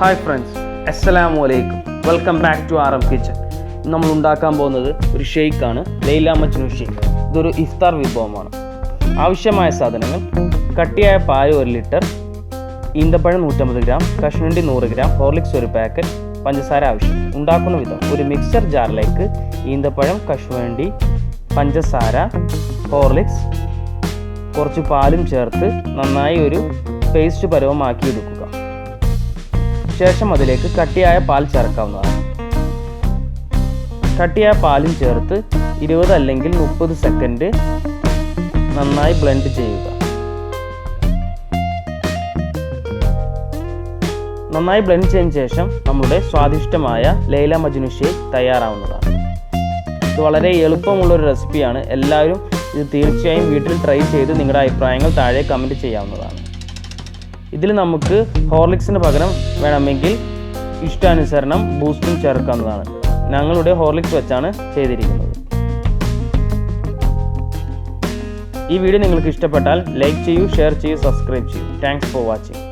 Hi friends അസ്സലാമു അലൈക്കും welcome back to R M kitchen നമ്മൾ ഉണ്ടാക്കാൻ പോകുന്നത് ഒരു ഷെയ്ക്കാണ് ലൈല മജ്നു ഷെയ്ക്ക്. ഇതൊരു ഇഫ്താർ വിഭവമാണ്. ആവശ്യമായ സാധനങ്ങൾ കട്ടിയായ പാൽ ഒരു ലിറ്റർ ഈന്തപ്പഴം നൂറ്റമ്പത് ഗ്രാം കഷ്ണണ്ടി നൂറ് ഗ്രാം ഹോർലിക്സ് ഒരു പാക്കറ്റ് പഞ്ചസാര ആവശ്യം. ഉണ്ടാക്കുന്ന വിധം ഒരു മിക്സർ ജാറിലേക്ക് ഈന്തപ്പഴം കശുവണ്ടി പഞ്ചസാര ഹോർലിക്സ് കുറച്ച് പാലും ചേർത്ത് നന്നായി ഒരു പേസ്റ്റ് പരുവമാക്കി എടുക്കുക ശേഷം അതിലേക്ക് കട്ടിയായ പാൽ ചേർക്കാവുന്നതാണ്. കട്ടിയായ പാലും ചേർത്ത് ഇരുപത് അല്ലെങ്കിൽ മുപ്പത് സെക്കൻഡ് നന്നായി ബ്ലെൻഡ് ചെയ്യുക. നന്നായി ബ്ലെൻഡ് ചെയ്തതിന് ശേഷം നമ്മുടെ സ്വാദിഷ്ടമായ ലൈല മജ്നു ഷേക്ക് തയ്യാറാവുന്നതാണ്. ഇത് വളരെ എളുപ്പമുള്ളൊരു റെസിപ്പിയാണ് എല്ലാവരും ഇത് തീർച്ചയായും വീട്ടിൽ ട്രൈ ചെയ്ത് നിങ്ങളുടെ അഭിപ്രായങ്ങൾ താഴെ കമന്റ് ചെയ്യാവുന്നതാണ്. ഇതിൽ നമുക്ക് ഹോർലിക്സിന് പകരം വേണമെങ്കിൽ ഇഷ്ടാനുസരണം ബൂസ്റ്റും ചേർക്കാവുന്നതാണ്. ഞങ്ങളുടെ ഹോർലിക്സ് വെച്ചാണ് ചെയ്തിരിക്കുന്നത്. ഈ വീഡിയോ നിങ്ങൾക്ക് ഇഷ്ടപ്പെട്ടാൽ ലൈക്ക് ചെയ്യൂ ഷെയർ ചെയ്യൂ സബ്സ്ക്രൈബ് ചെയ്യൂ. Thanks for watching